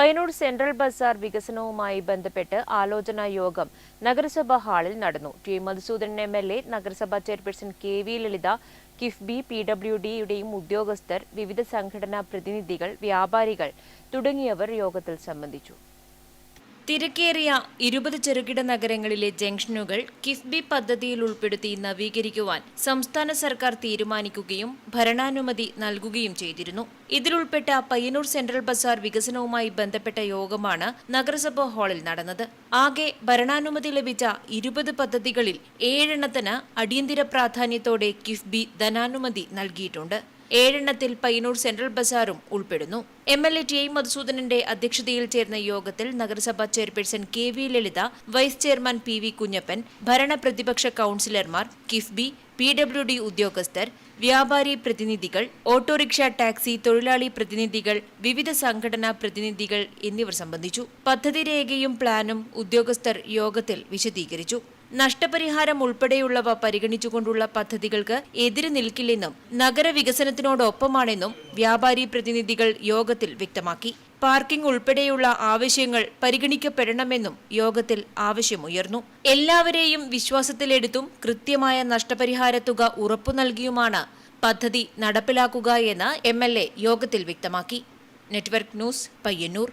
Payyanur central Bazar വികസനവുമായി ബന്ധപ്പെട്ട് ആലോചനാ യോഗം നഗരസഭാ ഹാളിൽ നടന്നു. T. Madhusudanan M L A നഗരസഭാ chairperson K. V. Lalitha KIIFB P. W. ഡിയുടെയും ഉദ്യോഗസ്ഥർ വിവിധ സംഘടനാ പ്രതിനിധികൾ വ്യാപാരികൾ തുടങ്ങിയവർ യോഗത്തിൽ സംബന്ധിച്ചു. തിരക്കേറിയ ഇരുപത് ചെറുകിട നഗരങ്ങളിലെ ജംഗ്ഷനുകൾ കിഫ്ബി പദ്ധതിയിൽ ഉൾപ്പെടുത്തി നവീകരിക്കുവാൻ സംസ്ഥാന സർക്കാർ തീരുമാനിക്കുകയും ഭരണാനുമതി നൽകുകയും ചെയ്തിരുന്നു. ഇതിലുൾപ്പെട്ട പയ്യന്നൂർ സെൻട്രൽ ബസാർ വികസനവുമായി ബന്ധപ്പെട്ട യോഗമാണ് നഗരസഭാ ഹാളിൽ നടന്നത്. ആകെ ഭരണാനുമതി ലഭിച്ച ഇരുപത് പദ്ധതികളിൽ ഏഴെണ്ണത്തിന് അടിയന്തര പ്രാധാന്യത്തോടെ കിഫ്ബി ധനാനുമതി നൽകിയിട്ടുണ്ട്. ഏഴെണ്ണത്തിൽ പയ്യന്നൂർ സെൻട്രൽ ബസാറും ഉൾപ്പെടുന്നു. M L A T I മധുസൂദനന്റെ അധ്യക്ഷതയിൽ ചേർന്ന യോഗത്തിൽ നഗരസഭാ chairperson K V Lalitha vice chairman P V Kunhappan ഭരണ പ്രതിപക്ഷ കൌൺസിലർമാർ കിഫ്ബി പി ഡബ്ല്യു ഡി ഉദ്യോഗസ്ഥർ വ്യാപാരി പ്രതിനിധികൾ ഓട്ടോറിക്ഷ ടാക്സി തൊഴിലാളി പ്രതിനിധികൾ വിവിധ സംഘടനാ പ്രതിനിധികൾ എന്നിവർ സംബന്ധിച്ചു. പദ്ധതി രേഖയും പ്ലാനും ഉദ്യോഗസ്ഥർ യോഗത്തിൽ വിശദീകരിച്ചു. നഷ്ടപരിഹാരം ഉൾപ്പെടെയുള്ളവ പരിഗണിച്ചുകൊണ്ടുള്ള പദ്ധതികൾക്ക് എതിര് നിൽക്കില്ലെന്നും നഗരവികസനത്തിനോടൊപ്പമാണെന്നും വ്യാപാരി പ്രതിനിധികൾ യോഗത്തിൽ വ്യക്തമാക്കി. പാർക്കിംഗ് ഉൾപ്പെടെയുള്ള ആവശ്യങ്ങൾ പരിഗണിക്കപ്പെടണമെന്നും യോഗത്തിൽ ആവശ്യമുയർന്നു. എല്ലാവരെയും വിശ്വാസത്തിലെടുത്തും കൃത്യമായ നഷ്ടപരിഹാര തുക ഉറപ്പു നൽകിയുമാണ് പദ്ധതി നടപ്പിലാക്കുക എന്ന് എം യോഗത്തിൽ വ്യക്തമാക്കി. Network news Payyannur.